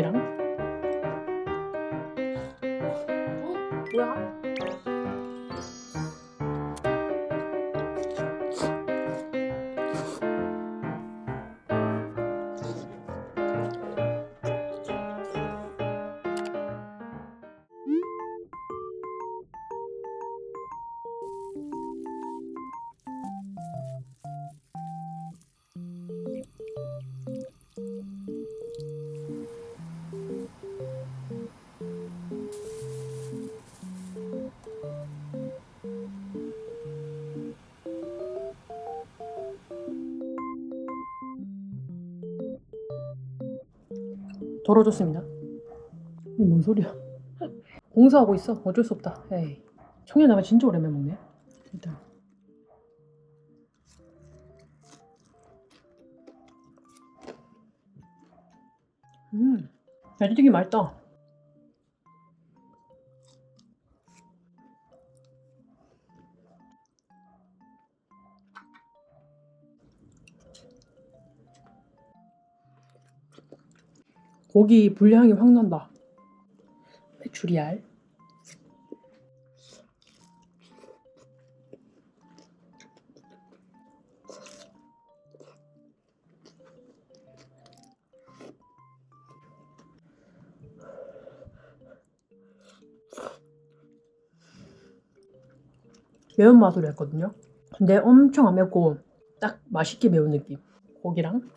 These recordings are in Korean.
고기랑 뭐야? 덜어줬습니다. 이게 뭔 소리야? 공사하고 있어. 어쩔 수 없다. 에이. 청양나가 진짜 오랜만에 먹네. 일단. 음, 야채튀김 맛있다. 고기 불향이 확 난다. 메추리알. 매운맛으로 했거든요. 근데 엄청 안 맵고 딱 맛있게 매운 느낌. 고기랑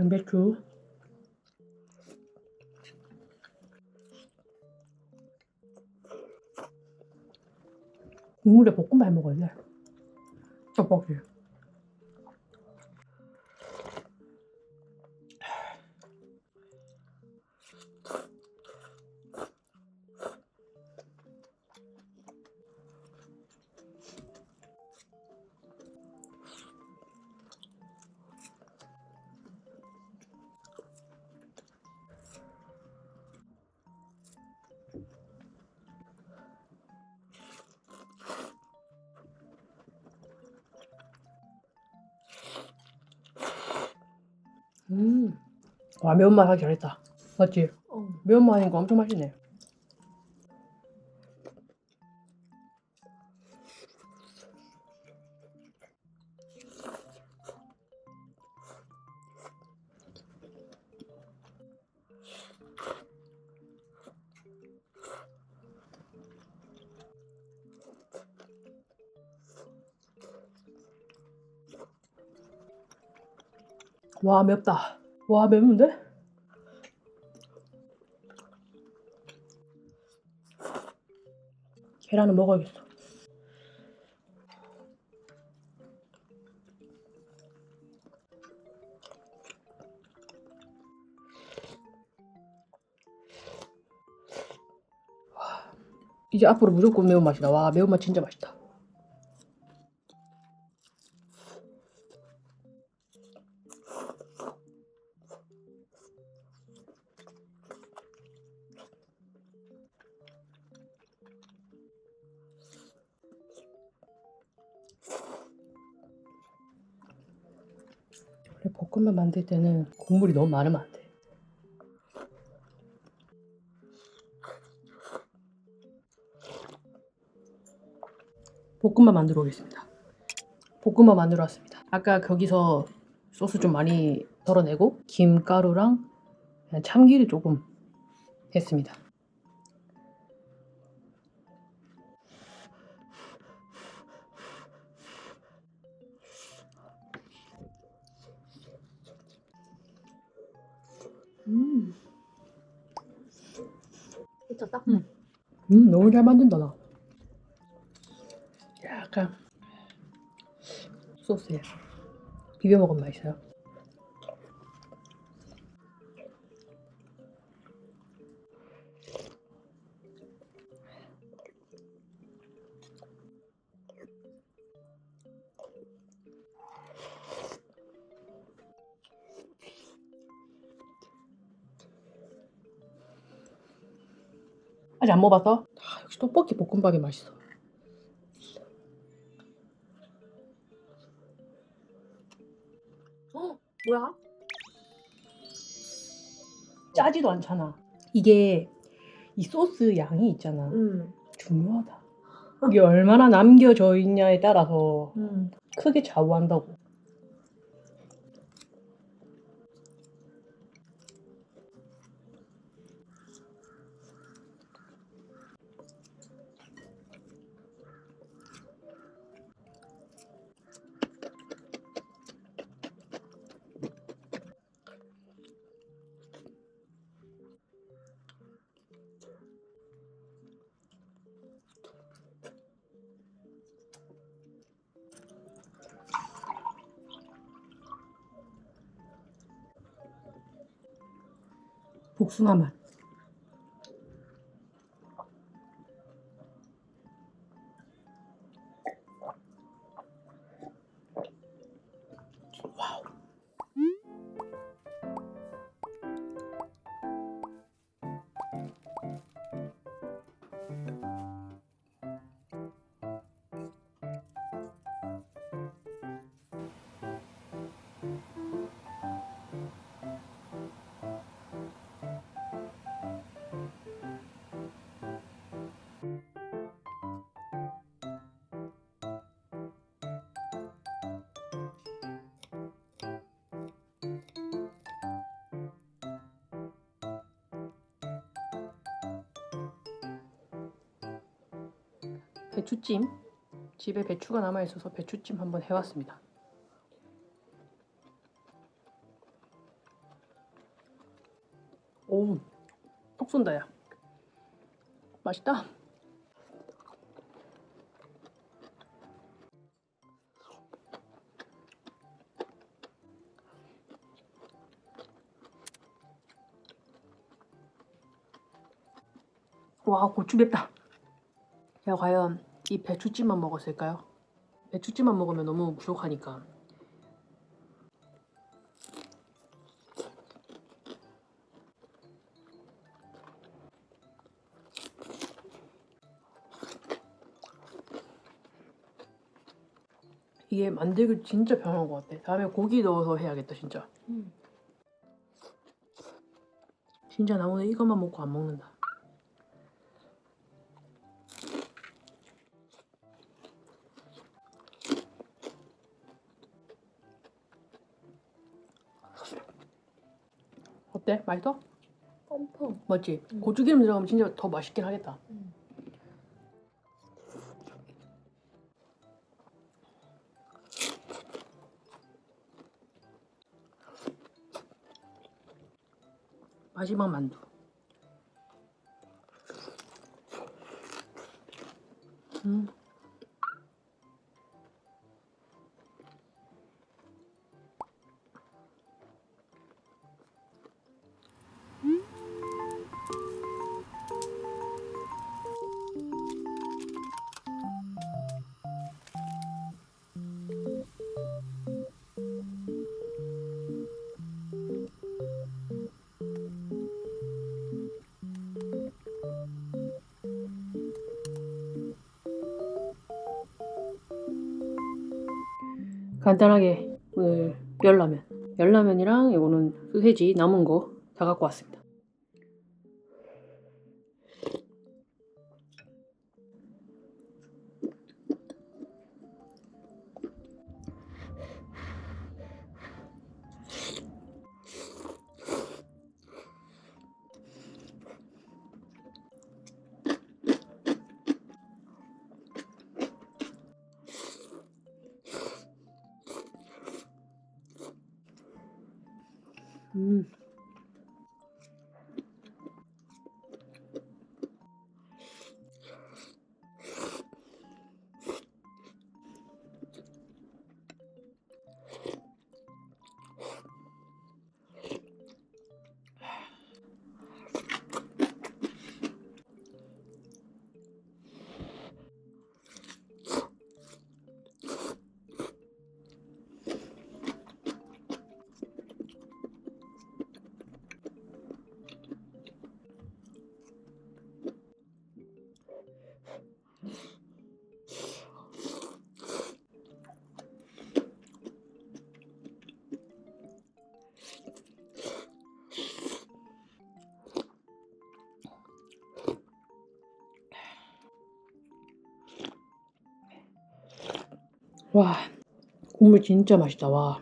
양배추 국물에 볶음밥 해 먹어야 돼. 떡볶이 음. 와 매운맛 하기 잘했다 맞지? 어. 매운맛 하니까 엄청 맛있네 와 맵다. 와 맵는데? 계란을 먹어야겠어. 와, 이제 앞으로 무조건 매운맛이다 와. 매운맛 진짜 맛있다 볶음밥 만들 때는 국물이 너무 많으면 안 돼. 볶음밥 만들어 오겠습니다. 볶음밥 만들어 왔습니다. 아까 거기서 소스 좀 많이 덜어내고 김가루랑 참기름 조금 했습니다. 미쳤다. 음. 음, 너무 잘 만든다, 나. 약간 소스에 비벼 먹으면 맛있어요. 아직 안 먹어봤어? 아, 역시 떡볶이 볶음밥이 맛있어. 어? 뭐야? 짜지도 않잖아. 이게 이 소스 양이 있잖아. 음. 중요하다. 이게 얼마나 남겨져 있냐에 따라서 음. 크게 좌우한다고. 복숭아 맛. 배추찜. 집에 배추가 남아 있어서 배추찜 한번 해왔습니다. 오우, 톡 쏜다 야. 맛있다. 와 고추 맵다. 제가 과연 이 배추찜만 먹었을까요? 배추찜만 먹으면 너무 부족하니까. 이게 만들기 진짜 편한 것 같아. 다음에 고기 넣어서 해야겠다 진짜. 음. 진짜 나 오늘 이것만 먹고 안 먹는다. 어때? 맛있어? 펌펌. 맞지? 음. 고추기름 들어가면 진짜 더 맛있긴 하겠다. 음. 마지막 만두. 간단하게 오늘 열라면. 열라면이랑 이거는 소세지 남은 거 다 갖고 왔습니다. 음. 와, 국물 진짜 맛있다. 와.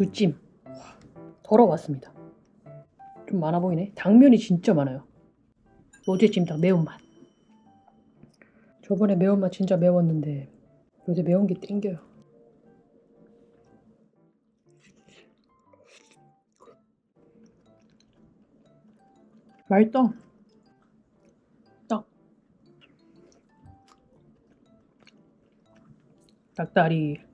두찜 덜어왔습니다. 좀 많아 보이네. 당면이 진짜 많아요. 로제 찜닭 매운맛. 저번에 매운맛 진짜 매웠는데 요새 매운 게 땡겨요. 맛있다. 딱. 닭다리.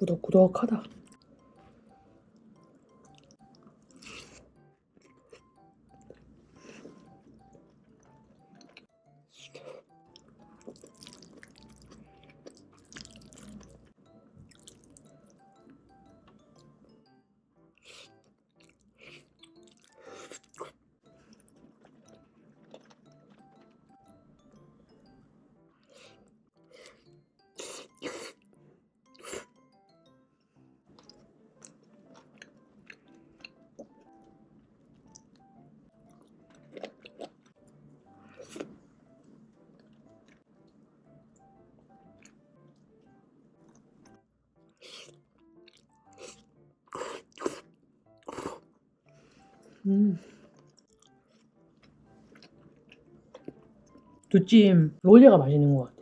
구덕구덕하다. 음. 두찜 로제가 맛있는 것 같아.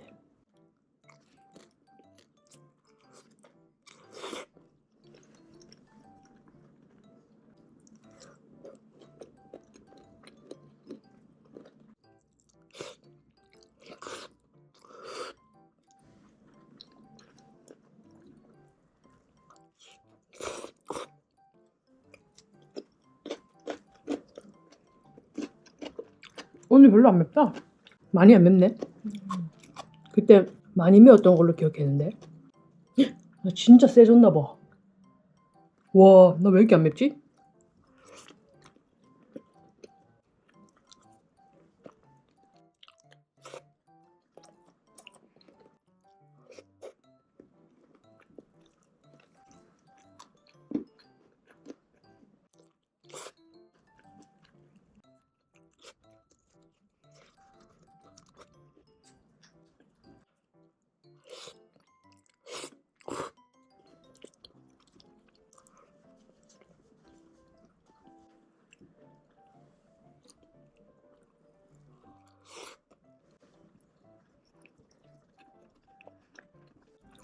오늘 별로 안 맵다. 많이 안 맵네. 그때 많이 매웠던 걸로 기억했는데. 나 진짜 세졌나 봐. 와, 나 왜 이렇게 안 맵지?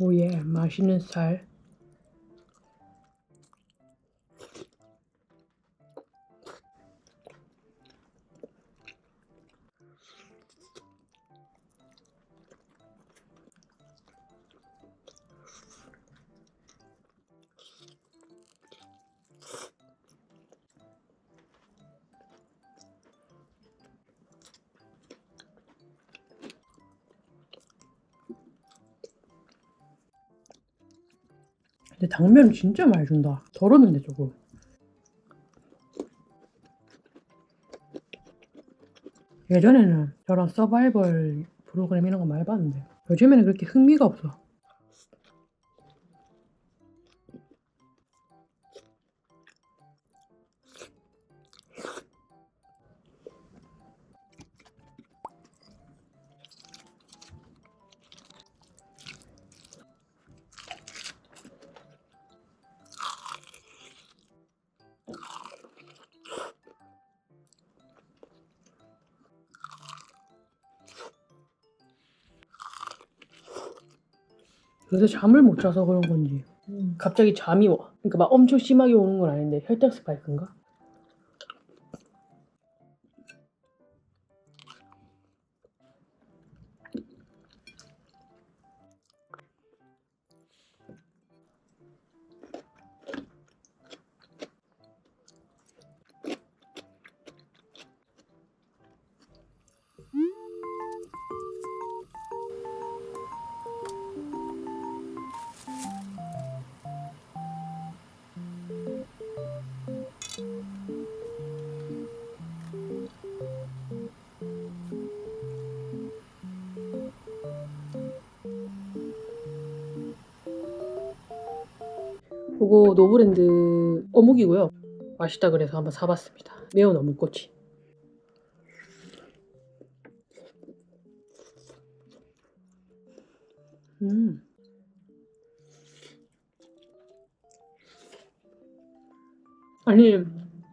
오예, 맛있는 살. 근데 당면 진짜 많이 준다. 덜었는데 조금. 예전에는 저런 서바이벌 프로그램 이런 거 많이 봤는데 요즘에는 그렇게 흥미가 없어. 요새 잠을 못 자서 그런 건지 음. 갑자기 잠이 와. 그러니까 막 엄청 심하게 오는 건 아닌데 혈당 스파이크인가? 그거 노브랜드 어묵이고요. 맛있다 그래서 한번 사봤습니다. 매운 어묵꼬치. 음. 아니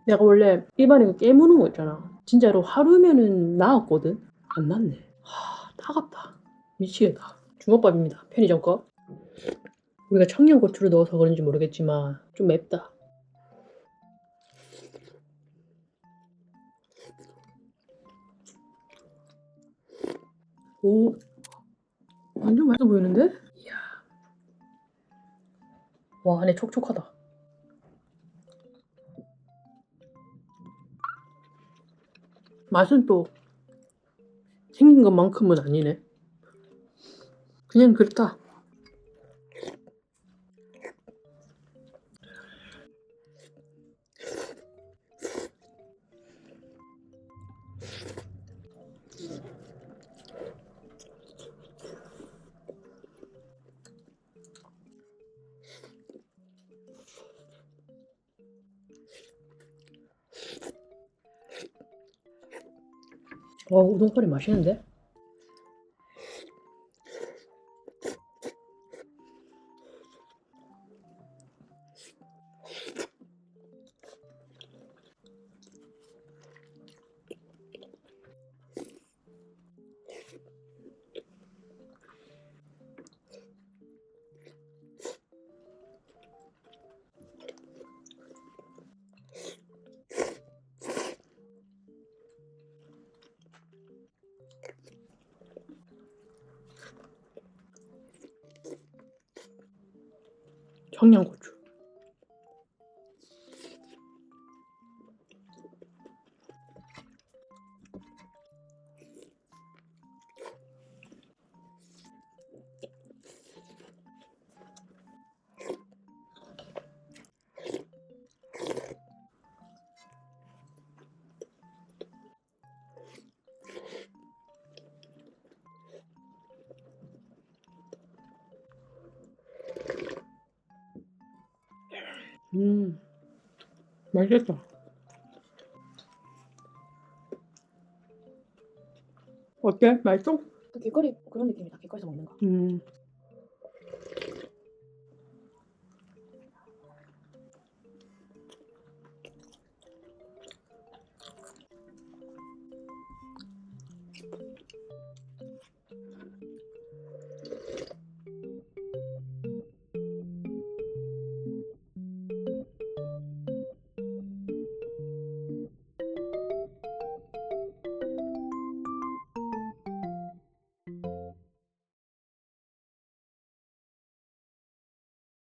내가 원래 입안에 그 깨무는 거 있잖아. 진짜로 하루면은 나았거든. 안 났네. 하, 따갑다. 미치겠다. 주먹밥입니다. 편의점 거. 우리가 청양고추를 넣어서 그런지 모르겠지만 좀 맵다. 오, 완전 맛있어 보이는데? 이야. 와, 안에 촉촉하다. 맛은 또 생긴 것만큼은 아니네. 그냥 그렇다. 와, 우동거리 맛있는데? 청양고 맛있겠다. 어때? 맛있어? 그 길거리 그런 느낌이다. 길거리에서 먹는 거. 음,